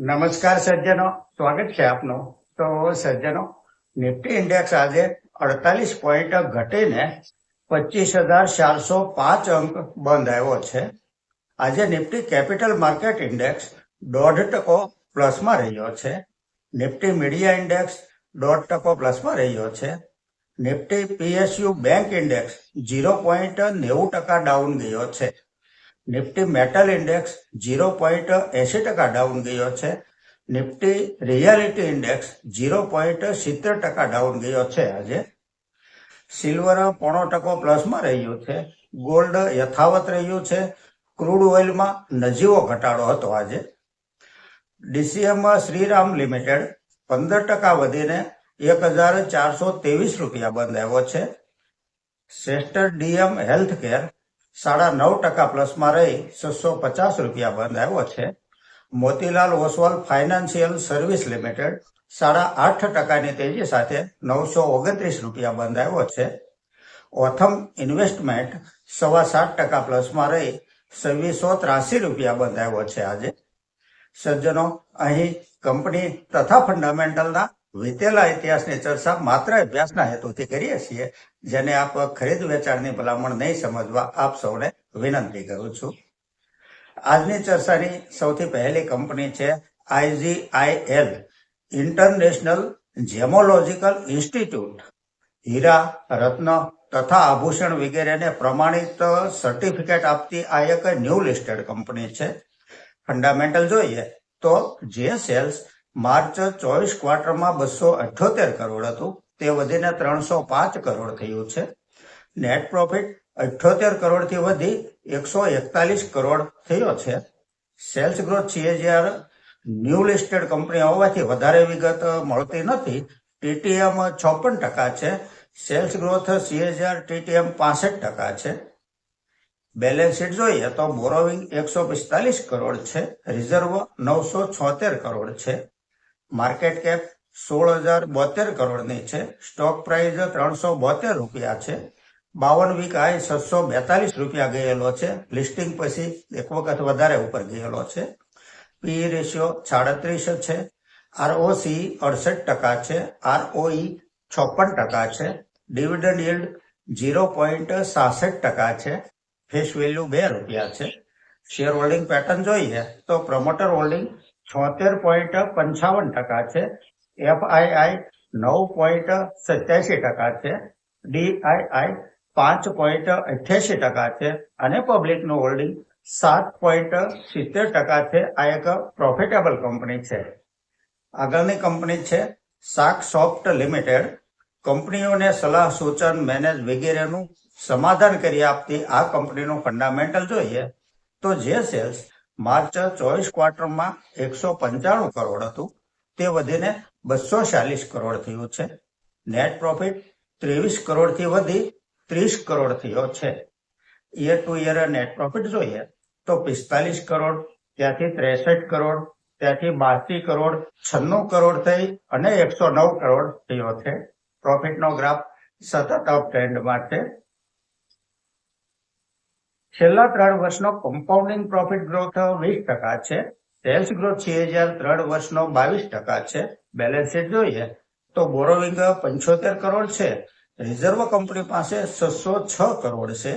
નમસ્કાર સજ્જનો. સ્વાગત છે આપનો. તો સજ્જનો, નિફ્ટી ઇન્ડેક્સ આજે અડતાલીસ પોઈન્ટ ઘટીને પચીસ હજાર ચારસો પાંચ અંક બંધ આવ્યો છે. આજે નિફ્ટી કેપિટલ માર્કેટ ઇન્ડેક્સ દોઢ ટકો પ્લસમાં રહ્યો છે. નિફ્ટી મીડિયા ઇન્ડેક્સ દોઢ ટકો પ્લસમાં રહ્યો છે. Nifty PSU bank index zero point નેવું ટકા ડાઉન ગયો છે. Nifty metal index zero point એસી ટકા ડાઉન ગયો છે. Nifty realty index zero point સિત્તેર ટકા ડાઉન ગયો છે આજે. સિલ્વર પોણો ટકો પ્લસમાં રહ્યું છે. ગોલ્ડ યથાવત રહ્યું છે. ક્રૂડ ઓઇલમાં નજીવો ઘટાડો હતો આજે. ડીસીએમ શ્રીરામ લિમિટેડ પંદર ટકા વધીને એક હજાર ચારસો ત્રેવીસ રૂપિયા બંધ આવ્યો છે. શ્રેષ્ઠ ડીએમ હેલ્થ કેર સાડા નવ ટકા પ્લસમાં રહી છસો પચાસ રૂપિયા બંધ આવ્યો છે. Motilal Oswal financial service limited સાડા આઠ ટકાની તેજી સાથે નવસો ઓગણત્રીસ રૂપિયા બંધ આવ્યો છે. ઓથમ ઇન્વેસ્ટમેન્ટ સવા સાત ટકા પ્લસમાં રહી છવ્વીસો ત્રાસી રૂપિયા બંધ આવ્યો છે આજે. સજ્જનો, અહીં કંપની તથા ફંડામેન્ટલના વીતેલા ઇતિહાસની ચર્ચા માત્ર અભ્યાસના હેતુથી કરીએ છીએ, જેને આપ ખરીદ વેચાણની ભલામણ નહીં સમજવા આપ સૌને વિનંતી કરું છું. આજની ચર્ચાની સૌથી પહેલી કંપની છે આઈજીઆઈએલ ઇન્ટરનેશનલ જેમોલોજીકલ ઇન્સ્ટિટ્યૂટ. હીરા, રત્ન તથા આભૂષણ વગેરેને પ્રમાણિત સર્ટિફિકેટ આપતી આ એક ન્યૂ લિસ્ટેડ કંપની છે. ફંડામેન્ટલ જોઈએ તો જે સેલ્સ માર્ચ ચોવીસ ક્વાર્ટરમાં બસો અઠ્યોતેર કરોડ હતું. તે વધીને ત્રણસો પાંચ કરોડ થયું છે. નેટ પ્રોફિટ અઠ્યોતેર કરોડથી વધી એકસો એકતાલીસ કરોડ થયો છે. Sales growth CAGR new listed company હોવાથી વધારે વિગત મળતી નથી. ટીટીએમ છપ્પન ટકા છે. સેલ્સ ગ્રોથ સીએજીઆર ટીટીએમ પાસઠ ટકા છે. બેલેન્સ શીટ જોઈએ તો બોરોવિંગ એકસો પિસ્તાલીસ કરોડ છે. રિઝર્વ નવસો છોતેર કરોડ છે. માર્કેટ કેપ સોળ હજાર બોતેર કરોડની છે. સ્ટોક પ્રાઇસ ત્રણસો બોતેર રૂપિયા છે. બાવન વીક આય છસો બેતાલીસ રૂપિયા ગયેલો છે. લિસ્ટિંગ પછી એક વખત વધારે ઉપર ગયેલો છે. પી રેશિયો સાડત્રીસ છે. આરઓસી અડસઠ ટકા છે. આરઓઈ છપ્પન ટકા છે. ડિવિડન્ડ યીલ્ડ ઝીરો પોઈન્ટ સાસઠ ટકા છે. ફેસ વેલ્યુ બે રૂપિયા છે. શેર હોલ્ડિંગ પેટર્ન જોઈએ તો પ્રમોટર હોલ્ડિંગ છોતેર પોઈન્ટ પંચાવન ટકા છે. એફઆઈઆઈ નવ પોઈન્ટ સત્યાસી ટકા છે. ડીઆઈઆઈ પાંચ પોઈન્ટ અઠ્યાસી ટકા છે. અને પબ્લિકનું હોલ્ડિંગ સાત પોઈન્ટ સિત્તેર ટકા છે. આ એક પ્રોફિટેબલ કંપની છે. આગળની કંપની છે શાક સોફ્ટ લિમિટેડ. કંપનીઓને સલાહ, સૂચન, મેનેજ વગેરેનું સમાધાન કરી આપતી આ કંપનીનું ફંડામેન્ટલ જોઈએ તો જે સેલ્સ માર્ચ ચોવીસ ક્વાર્ટરમાં એકસો પંચાણું કરોડ હતું. તે વધીને બસો ચાલીસ કરોડ થયું છે. નેટ પ્રોફિટ ત્રેવીસ કરોડથી વધી ત્રીસ કરોડ થયો છે. Year to year net profit જોઈએ તો પિસ્તાલીસ કરોડ, ત્યાંથી ત્રેસઠ કરોડ, ત્યાંથી બાસી કરોડ, છન્નું કરોડ થઈ અને એકસો નવ કરોડ થયો છે. પ્રોફિટનો ગ્રાફ સતત અપ ટ્રેન્ડમાં છે છેલ્લા ત્રણ વર્ષનો કમ્પાઉન્ડિંગ પ્રોફિટ ગ્રોથ વીસ ટકા છે. સેલ્સ ગ્રોથ છે હજાર ત્રણ વર્ષનો બાવીસ ટકા છે. બેલેન્સ શીટ જોઈએ તો બોરોવિંગ પંચોતેર કરોડ છે. રિઝર્વ કંપની પાસે છસો છ કરોડ છે.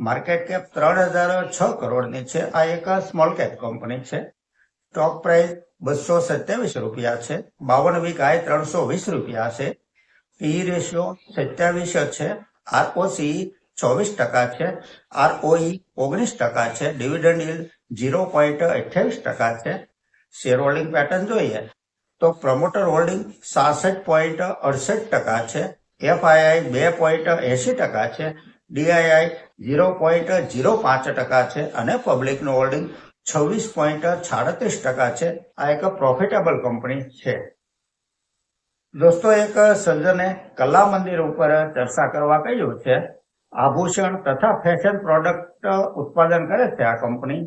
માર્કેટ કેપ ત્રણ હજાર છ કરોડની છે. આ એક સ્મોલ કેપ કંપની છે. સ્ટોક પ્રાઇસ બસો સત્યાવીસ રૂપિયા છે. બાવન વીક આય ત્રણસો વીસ રૂપિયા છે. પી રેશિયો સત્યાવીસ છે. આરઓસી ચોવીસ ટકા છે. આરઓઈ ઓગણીસ ટકા છે. ડિવિડન્ડ yield ઝીરો પોઈન્ટ અઠ્યાવીસ ટકા છે. શેર હોલ્ડિંગ પેટર્ન જોઈએ તો પ્રમોટર હોલ્ડિંગ સાસઠ પોઈન્ટ અડસઠ ટકા છે. એફઆઈઆઈ બે પોઈન્ટ એસી ટકા છે. ડીઆઈઆઈ ઝીરો પોઈન્ટ ઝીરો પાંચ ટકા છે અને પબ્લિકનું હોલ્ડિંગ છવ્વીસ પોઈન્ટ છાડત્રીસ ટકા છે. આ એક પ્રોફિટેબલ કંપની છે. દોસ્તો એક સર્જને કલા મંદિર ઉપર ચર્ચા કરવા કહ્યું છે. આભૂષણ તથા ફેશન પ્રોડક્ટ ઉત્પાદન કરે છે આ કંપની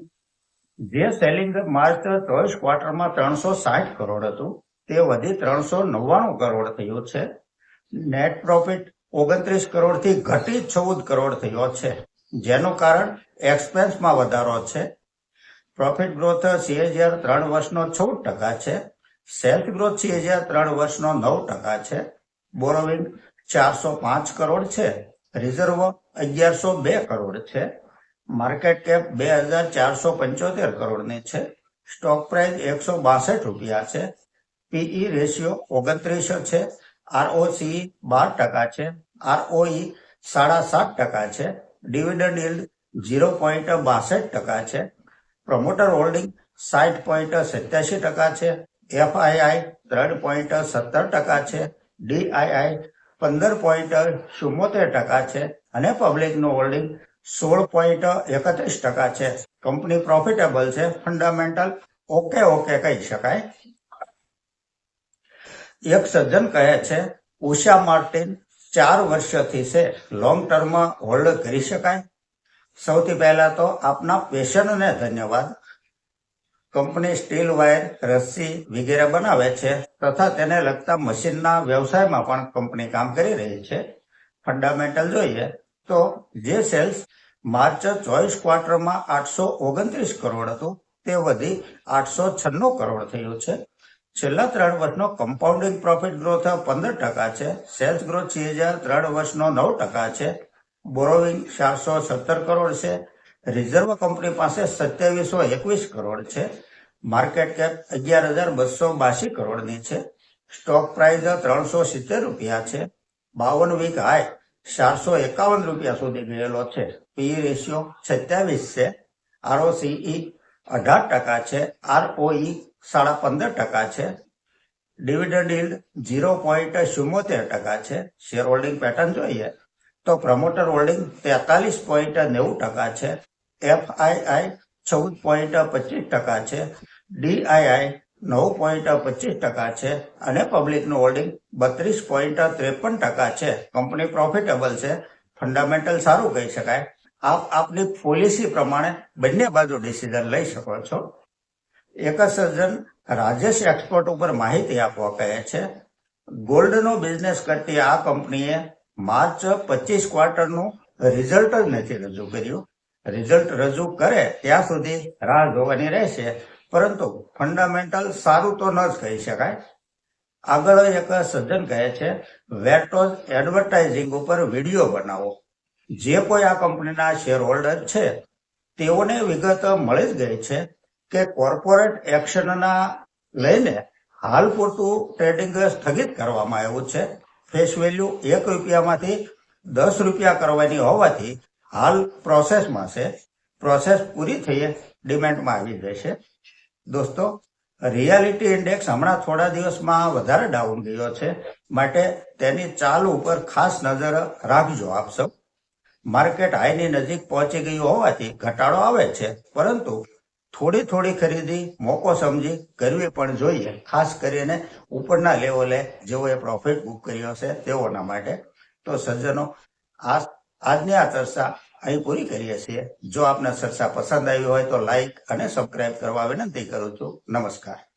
જે સેલિંગ માર્ચ ચોવીસ ક્વાર્ટરમાં ત્રણસો સાઠ કરોડ હતું. તે વધી ત્રણસો નવ્વાણું કરોડ થયું છે. નેટ પ્રોફિટ ઓગણત્રીસ કરોડથી ઘટી ચૌદ કરોડ થયો છે, જેનું કારણ એક્સપેન્સમાં વધારો છે. પ્રોફિટ ગ્રોથ સીએજીઆર ત્રણ વર્ષનો ચૌદ ટકા છે. સેલ્સ ગ્રોથ સીએજીઆર ત્રણ વર્ષનો નવ ટકા છે. બોરોવિંગ ચારસો પાંચ કરોડ છે. રિઝર્વ અગિયારસો બે કરોડ છે. માર્કેટ કેપ બે હજાર ચારસો પંચોતેર કરોડની છે. સ્ટોક પ્રાઇસ એકસો બાસઠ રૂપિયા છે. પીઈ રેશિયો ઓગણત્રીસ છે. આરઓસી બાર ટકા છે. આરઓઈ સાડા સાત ટકા છે. ડિવિડન્ડ yield ઝીરો પોઈન્ટ બાસઠ ટકા છે. પ્રમોટર હોલ્ડિંગ સાઠ પોઈન્ટ સત્યાસી ટકા છે. એફઆઈઆઈ ત્રણ પોઈન્ટ સત્તર ટકા છે. ડીઆઈઆઈ પંદર પોઈન્ટ ચુમ્મોતેર ટકા છે અને પબ્લિકનું હોલ્ડિંગ સોળ પોઈન્ટ એકત્રીસ ટકા છે. કંપની પ્રોફિટેબલ છે, ફંડામેન્ટલ ઓકે ઓકે કહી શકાય. એક સજ્જન કહે છે, ઉષા માર્ટિન ચાર વર્ષથી છે લોંગ ટર્મ હોલ્ડ કરી શકાય. સૌથી પહેલા તો આપના પેશનને ધન્યવાદ. કંપની સ્ટીલ, વાયર, રસ્સી વગેરે બનાવે છે તથા તેને લગતા મશીનના વ્યવસાયમાં પણ કંપની કામ કરી રહી છે. ફંડામેન્ટલ જોઈએ તો જે સેલ્સ માર્ચ ચોવીસ ક્વાર્ટરમાં આઠસો ઓગણત્રીસ કરોડ હતું, તે વધી આઠસો છન્નું કરોડ થયું છે. છેલ્લા ત્રણ વર્ષનો કમ્પાઉન્ડિંગ પ્રોફિટ ગ્રોથ પંદર ટકા છે સેલ્સ ગ્રોથ છ હજાર ત્રણ વર્ષનો નવ ટકા છે. બોરોવિંગ ચારસો સત્તર કરોડ છે રિઝર્વ કંપની પાસે સત્યાવીસો એકવીસ કરોડ છે. માર્કેટ કેપ અગિયાર હજાર બસો બાસી કરોડની છે. સ્ટોક પ્રાઇસ ત્રણસો સિત્તેર રૂપિયા છે. બાવન વીક હાઈ ચારસો એકાવન રૂપિયા સુધી ગયેલો છે. પી રેશિયો સત્યાવીસ છે. આરઓસીઈ અઢાર ટકા છે. આરઓઈ સાડા પંદર ટકા છે. ડિવિડન્ડ ઇલ્ડ ઝીરો પોઈન્ટ ચુમ્મોતેર ટકા છે. શેર હોલ્ડિંગ પેટર્ન જોઈએ તો પ્રમોટર હોલ્ડિંગ તેતાલીસ પોઈન્ટ નેવું ટકા છે. એફઆઈઆઈ ચૌદ પોઈન્ટ પચીસ ટકા છે. ડીઆઈઆઈ નવ પોઈન્ટ પચીસ ટકા છે. અને પબ્લિકનું હોલ્ડિંગ બત્રીસ પોઈન્ટ ત્રેપન ટકા છે. કંપની પ્રોફિટેબલ છે. ફંડામેન્ટલ સારું કહી શકાય. આપ આપની પોલિસી પ્રમાણે બંને બાજુ ડિસિઝન લઈ શકો છો. એક સર્જન રાજેશ એક્સપોર્ટ ઉપર માહિતી આપવા કહે છે, ગોલ્ડનો બિઝનેસ કરતી આ કંપનીએ માર્ચ પચીસ ક્વાર્ટરનું રિઝલ્ટ જ નથી રજૂ કર્યું. રિઝલ્ટ રજૂ કરે ત્યાં સુધી રાહ જોવાની રહેશે. પરંતુ ફંડામેન્ટલ સારું તો ન જ કહી શકાય. આગળ એક સજ્જન કહે છે વેટોઝ એડવર્ટાઇઝિંગ ઉપર વીડિયો બનાવો. જે કોઈ આ કંપનીના શેર હોલ્ડર છે, તેઓને વિગત મળી જ ગઈ છે કે કોર્પોરેટ એક્શનના લઈને હાલ પૂરતું ટ્રેડિંગ સ્થગિત કરવામાં આવ્યું છે. ફેસ વેલ્યુ એક રૂપિયામાંથી દસ રૂપિયા કરવાની હોવાથી હાલ પ્રોસેસમાં છે. પ્રોસેસ પૂરી થઈએ, ડિમેન્ડમાં આવી જશે દોસ્તો, રિયાલિટી ઇન્ડેક્સ હમણાં થોડા દિવસમાં વધારે ડાઉન ગયો છે. માટે તેની ચાલ ઉપર ખાસ નજર રાખજો આપ સૌ. માર્કેટ હાઈની નજીક પહોંચી ગયું હોવાથી ઘટાડો આવે છે, પરંતુ થોડી થોડી ખરીદી મોકો સમજી કરવી પણ જોઈએ. ખાસ કરીને ઉપરના લેવલે જેઓએ પ્રોફિટ બુક કર્યો છે તેઓના માટે. તો સજ્જનો, આ આજની આ ચર્ચા અહીં પૂરી કરીએ છીએ. જો આપને ચર્ચા પસંદ આવી હોય તો લાઈક અને સબસ્ક્રાઈબ કરવા વિનંતી કરું છું. નમસ્કાર.